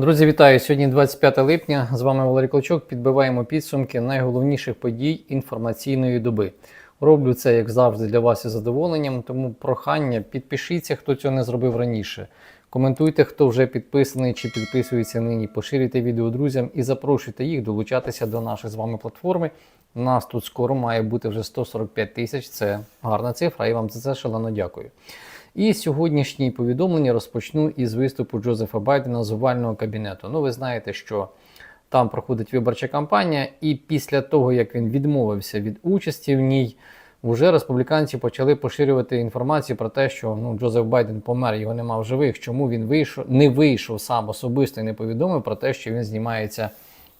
Друзі, вітаю! Сьогодні 25 липня. З вами Валерій Клочок. Підбиваємо підсумки найголовніших подій інформаційної доби. Роблю це, як завжди, для вас із задоволенням. Тому прохання, підпишіться, хто цього не зробив раніше. Коментуйте, хто вже підписаний чи підписується нині. Поширюйте відео друзям і запрошуйте їх долучатися до нашої з вами платформи. Нас тут скоро має бути вже 145 тисяч. Це гарна цифра, і вам за це шалено дякую. І сьогоднішні повідомлення розпочну із виступу Джозефа Байдена з овального кабінету. Ну, ви знаєте, що там проходить виборча кампанія, і після того, як він відмовився від участі в ній, вже республіканці почали поширювати інформацію про те, що ну, Джозеф Байден помер, його нема в живих. Чому він вийшов, не вийшов сам особисто і не повідомив про те, що він знімається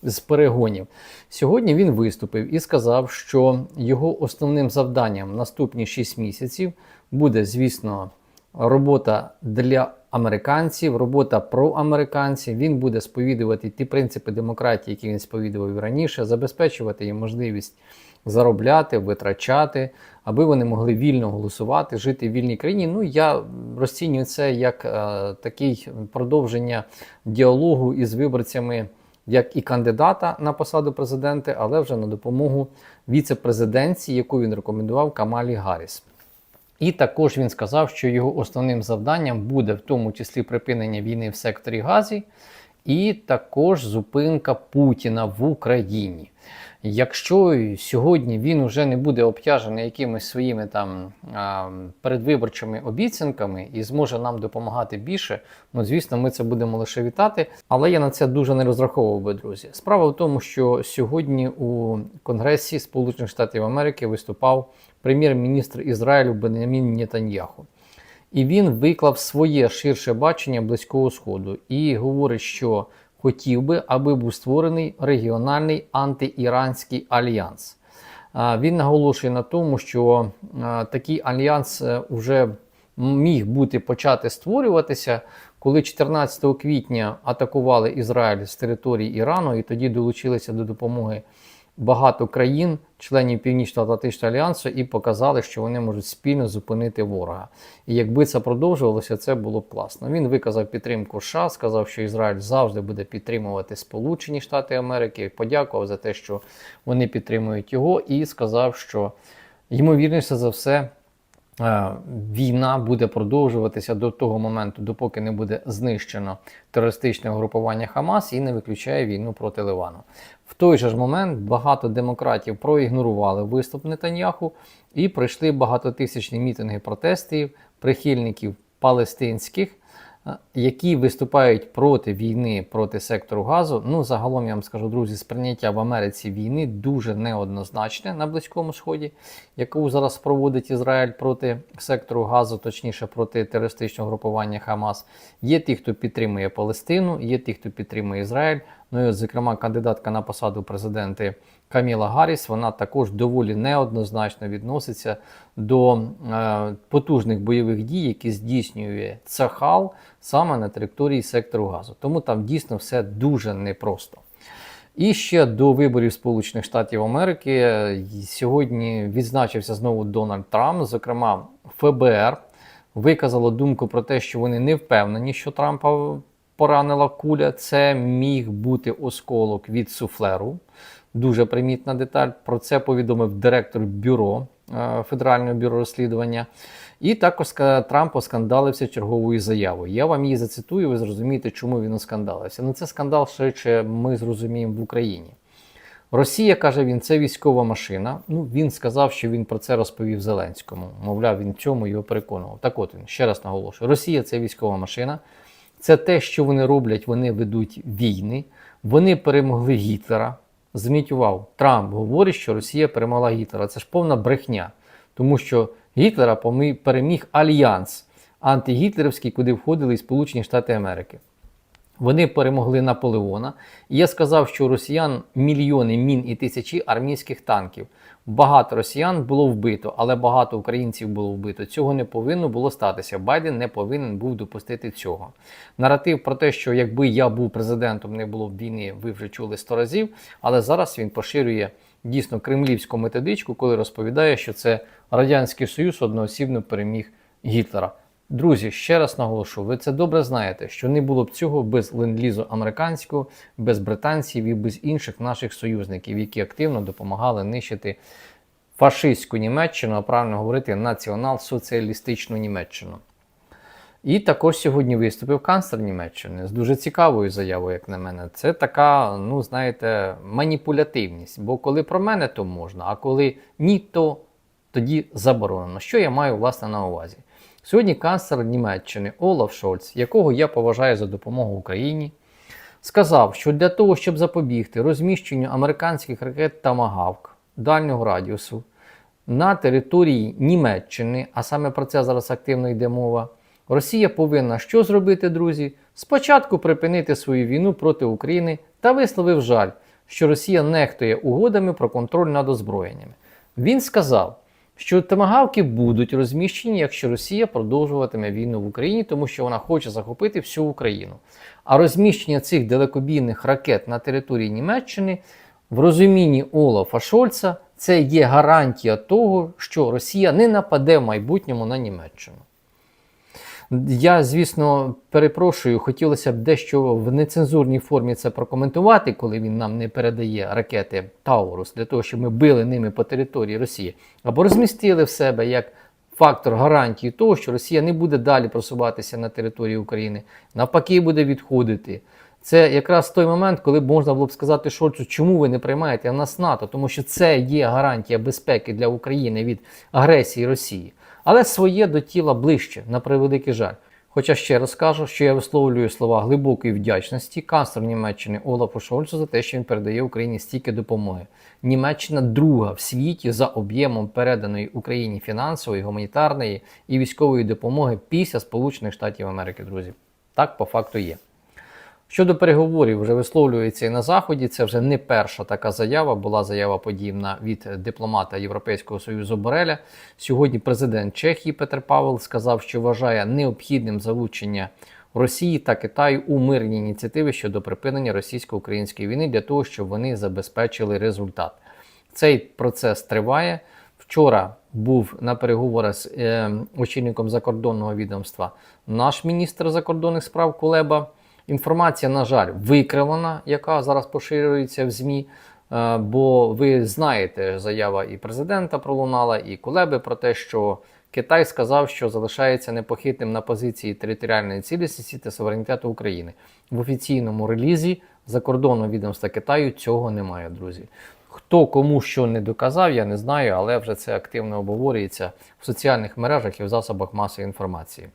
з перегонів. Сьогодні він виступив і сказав, що його основним завданням наступні 6 місяців буде, звісно, робота для американців, робота про американців. Він буде сповідувати ті принципи демократії, які він сповідував раніше, забезпечувати їм можливість заробляти, витрачати, аби вони могли вільно голосувати, жити в вільній країні. Ну я розцінюю це як е, такий продовження діалогу із виборцями. Як і кандидата на посаду президента, але вже на допомогу віце-президенції, яку він рекомендував Камалі Гарріс. І також він сказав, що його основним завданням буде в тому числі припинення війни в секторі Газі, і також зупинка Путіна в Україні. Якщо сьогодні він вже не буде обтяжений якимись своїми там передвиборчими обіцянками і зможе нам допомагати більше, ну звісно, ми це будемо лише вітати. Але я на це дуже не розраховував би, друзі. Справа в тому, що сьогодні у Конгресі Сполучених Штатів Америки виступав прем'єр-міністр Ізраїлю Бенямін Нетаньяху. І він виклав своє ширше бачення Близького Сходу і говорить, що хотів би, аби був створений регіональний антиіранський альянс. Він наголошує на тому, що такий альянс вже міг бути почати створюватися, коли 14 квітня атакували Ізраїль з території Ірану, і тоді долучилися до допомоги багато країн, членів Північно-Атлантичного альянсу, і показали, що вони можуть спільно зупинити ворога. І якби це продовжувалося, це було б класно. Він виказав підтримку США, сказав, що Ізраїль завжди буде підтримувати Сполучені Штати Америки. Подякував за те, що вони підтримують його, і сказав, що ймовірніше за все. Е, війна буде продовжуватися до того моменту, допоки не буде знищено терористичне угрупування Хамас і не виключає війну проти Ливану. В той же ж момент багато демократів проігнорували виступ Нетаньяху і пройшли багатотисячні мітинги протестів прихильників палестинських які виступають проти війни проти сектору газу. Ну, загалом я вам скажу, друзі, сприйняття в Америці війни дуже неоднозначне на Близькому Сході, яку зараз проводить Ізраїль проти сектору газу, точніше проти терористичного групування Хамас. Є ті, хто підтримує Палестину, є ті, хто підтримує Ізраїль. Ну і, от, зокрема, кандидатка на посаду президента Каміла Гарріс, вона також доволі неоднозначно відноситься до е, потужних бойових дій, які здійснює Цахал саме на території сектору газу. Тому там дійсно все дуже непросто. І ще до виборів Сполучених Штатів Америки сьогодні відзначився знову Дональд Трамп, зокрема, ФБР виказало думку про те, що вони не впевнені, що Трампа поранила куля. Це міг бути осколок від суфлеру. Дуже примітна деталь. Про це повідомив директор бюро е, Федерального бюро розслідування. І також Трамп оскандалився черговою заявою. Я вам її зацитую, ви зрозумієте, чому він оскандалився. Ну це скандал швидше ми зрозуміємо в Україні. Росія каже, він це військова машина. Ну він сказав, що він про це розповів Зеленському. Мовляв, він в цьому його переконував. Так от він ще раз наголошую: Росія це військова машина. Це те, що вони роблять, вони ведуть війни. Вони перемогли Гітлера. Зверніть увагу, Трамп говорить, що Росія перемогла Гітлера. Це ж повна брехня, тому що Гітлера переміг альянс антигітлерівський, куди входили і Сполучені Штати Америки. Вони перемогли Наполеона. Я сказав, що росіян мільйони мін і тисячі армійських танків. Багато росіян було вбито, але багато українців було вбито. Цього не повинно було статися. Байден не повинен був допустити цього. Наратив про те, що якби я був президентом, не було б війни, ви вже чули сто разів. Але зараз він поширює дійсно кремлівську методичку, коли розповідає, що це Радянський Союз одноосібно переміг Гітлера. Друзі, ще раз наголошу, ви це добре знаєте, що не було б цього без ленд-лізу американського, без британців і без інших наших союзників, які активно допомагали нищити фашистську Німеччину, а правильно говорити націонал-соціалістичну Німеччину. І також сьогодні виступив канцлер Німеччини з дуже цікавою заявою, як на мене. Це така, ну знаєте, маніпулятивність. Бо коли про мене, то можна, а коли ні, то тоді заборонено. Що я маю власне на увазі? Сьогодні канцлер Німеччини Олаф Шольц, якого я поважаю за допомогу Україні, сказав, що для того, щоб запобігти розміщенню американських ракет Тамагавк дальнього радіусу на території Німеччини, а саме про це зараз активно йде мова, Росія повинна що зробити, друзі? Спочатку припинити свою війну проти України та висловив жаль, що Росія нехтує угодами про контроль над озброєннями. Він сказав, що тамагавки будуть розміщені, якщо Росія продовжуватиме війну в Україні, тому що вона хоче захопити всю Україну. А розміщення цих далекобійних ракет на території Німеччини в розумінні Олафа Шольца це є гарантія того, що Росія не нападе в майбутньому на Німеччину. Я, звісно, перепрошую, хотілося б дещо в нецензурній формі це прокоментувати, коли він нам не передає ракети Таурус, для того, щоб ми били ними по території Росії, або розмістили в себе як фактор гарантії того, що Росія не буде далі просуватися на території України, навпаки, буде відходити. Це якраз той момент, коли можна було б сказати Шольцу, чому ви не приймаєте нас НАТО, тому що це є гарантія безпеки для України від агресії Росії. Але своє до тіла ближче, на превеликий жаль. Хоча ще раз кажу, що я висловлюю слова глибокої вдячності канцлер Німеччини Олафу Шольцу за те, що він передає Україні стільки допомоги. Німеччина друга в світі за об'ємом переданої Україні фінансової, гуманітарної і військової допомоги після Сполучених Штатів Америки, друзі. Так по факту є. Щодо переговорів, вже висловлюється і на Заході. Це вже не перша така заява. Була заява подібна від дипломата Європейського союзу Бореля. Сьогодні президент Чехії Петр Павел сказав, що вважає необхідним залучення Росії та Китаю у мирні ініціативи щодо припинення російсько-української війни для того, щоб вони забезпечили результат. Цей процес триває. Вчора був на переговорах з е, очільником закордонного відомства наш міністр закордонних справ Кулеба. Інформація, на жаль, викривлена, яка зараз поширюється в ЗМІ. Е, Бо ви знаєте, заява і президента пролунала, і Кулеби про те, що Китай сказав, що залишається непохитним на позиції територіальної цілісності та суверенітету України. В офіційному релізі закордонного відомства Китаю цього немає, друзі. Хто кому що не доказав, я не знаю, але вже це активно обговорюється в соціальних мережах і в засобах масової інформації.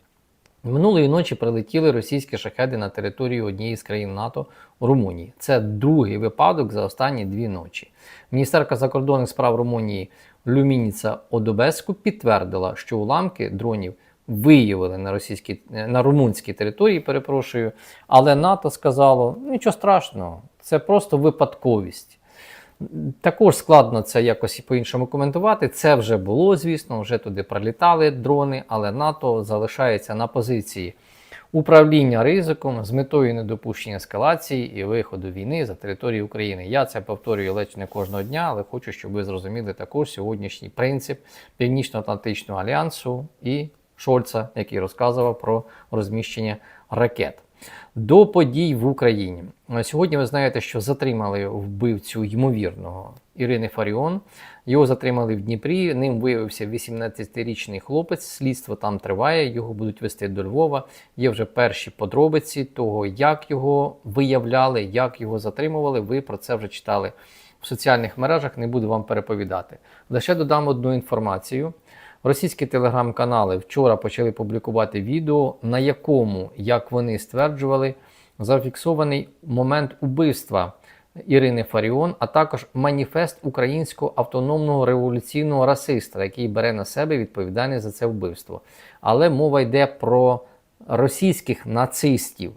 Минулої ночі прилетіли російські шахеди на територію однієї з країн НАТО Румунії. Це другий випадок за останні дві ночі. Міністерка закордонних справ Румунії Люмініца Одобеску підтвердила, що уламки дронів виявили на російській на румунській території, перепрошую, але НАТО сказало: нічого страшного, це просто випадковість. Також складно це якось по-іншому коментувати. Це вже було, звісно, вже туди прилітали дрони, але НАТО залишається на позиції управління ризиком з метою недопущення ескалації і виходу війни за територію України. Я це повторюю ледь не кожного дня, але хочу, щоб ви зрозуміли також сьогоднішній принцип Північно-Атлантичного альянсу і Шольца, який розказував про розміщення ракет. До подій в Україні. Сьогодні ви знаєте, що затримали вбивцю ймовірного Ірини Фаріон. Його затримали в Дніпрі. Ним виявився 18-річний хлопець. Слідство там триває, його будуть вести до Львова. Є вже перші подробиці того, як його виявляли, як його затримували. Ви про це вже читали в соціальних мережах. Не буду вам переповідати. Лише додам одну інформацію. Російські телеграм-канали вчора почали публікувати відео, на якому, як вони стверджували, зафіксований момент убивства Ірини Фаріон, а також маніфест українського автономного революційного расиста, який бере на себе відповідальність за це вбивство. Але мова йде про російських нацистів,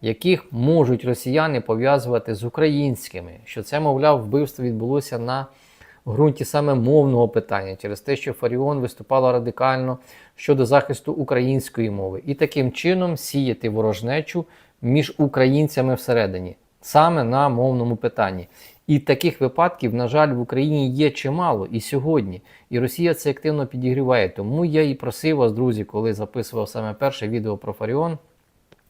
яких можуть росіяни пов'язувати з українськими, що це, мовляв, вбивство відбулося на в ґрунті саме мовного питання, через те, що Фаріон виступала радикально щодо захисту української мови, і таким чином сіяти ворожнечу між українцями всередині, саме на мовному питанні. І таких випадків, на жаль, в Україні є чимало і сьогодні. І Росія це активно підігріває. Тому я і просив вас, друзі, коли записував саме перше відео про Фаріон,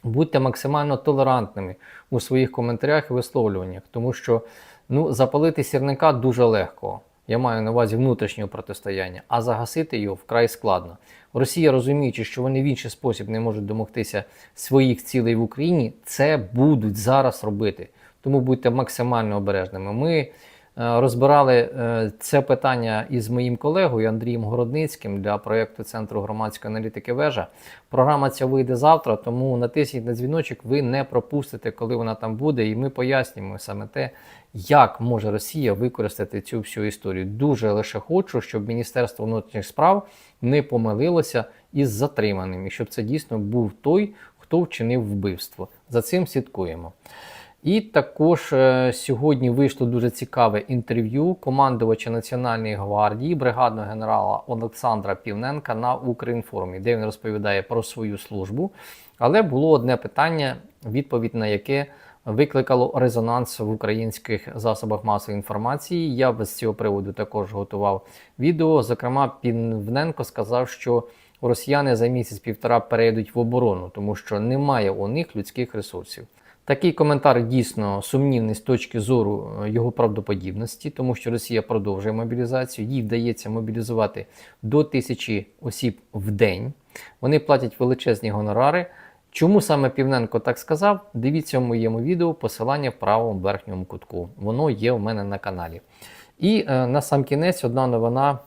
будьте максимально толерантними у своїх коментарях і висловлюваннях, тому що ну, запалити сірника дуже легко. Я маю на увазі внутрішнього протистояння, а загасити його вкрай складно. Росія, розуміючи, що вони в інший спосіб не можуть домогтися своїх цілей в Україні, це будуть зараз робити. Тому будьте максимально обережними. Ми розбирали е, це питання із моїм колегою Андрієм Городницьким для проєкту Центру громадської аналітики Вежа. Програма ця вийде завтра, тому натисніть на дзвіночок, ви не пропустите, коли вона там буде, і ми пояснюємо саме те, як може Росія використати цю всю історію. Дуже лише хочу, щоб Міністерство внутрішніх справ не помилилося із затриманим, і щоб це дійсно був той, хто вчинив вбивство. За цим слідкуємо. І також е, сьогодні вийшло дуже цікаве інтерв'ю командувача Національної гвардії, бригадного генерала Олександра Півненка на Укрінформі, де він розповідає про свою службу. Але було одне питання, відповідь на яке викликало резонанс в українських засобах масової інформації. Я з цього приводу також готував відео. Зокрема, Півненко сказав, що росіяни за місяць-півтора перейдуть в оборону, тому що немає у них людських ресурсів. Такий коментар дійсно сумнівний з точки зору е, його правдоподібності, тому що Росія продовжує мобілізацію, їй вдається мобілізувати до тисячі осіб в день. Вони платять величезні гонорари. Чому саме Півненко так сказав? Дивіться в моєму відео посилання в правому верхньому кутку. Воно є у мене на каналі. І е, на сам кінець одна новина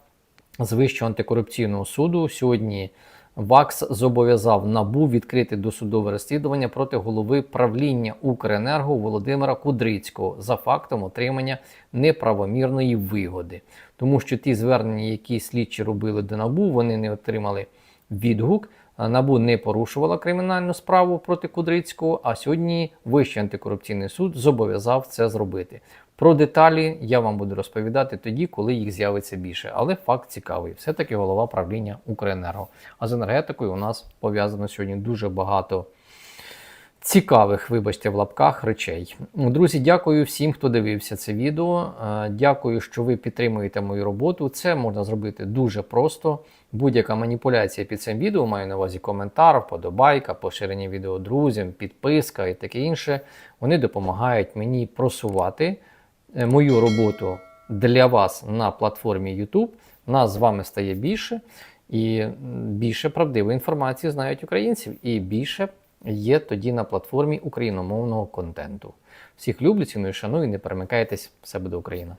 з Вищого антикорупційного суду. Сьогодні ВАКС зобов'язав НАБУ відкрити досудове розслідування проти голови правління Укренерго Володимира Кудрицького за фактом отримання неправомірної вигоди, тому що ті звернення, які слідчі робили до НАБУ, вони не отримали відгук. НАБУ не порушувала кримінальну справу проти Кудрицького, а сьогодні Вищий антикорупційний суд зобов'язав це зробити. Про деталі я вам буду розповідати тоді, коли їх з'явиться більше. Але факт цікавий. Все-таки голова правління Укренерго. А з енергетикою у нас пов'язано сьогодні дуже багато цікавих, вибачте, в лапках речей. Друзі, дякую всім, хто дивився це відео. Е, Дякую, що ви підтримуєте мою роботу. Це можна зробити дуже просто. Будь-яка маніпуляція під цим відео, маю на увазі коментар, вподобайка, поширення відео друзям, підписка і таке інше. Вони допомагають мені просувати мою роботу для вас на платформі YouTube. Нас з вами стає більше, і більше правдивої інформації знають українців, і більше є тоді на платформі україномовного контенту. Всіх люблю, ціную, шаную, не перемикайтесь, все буде Україна!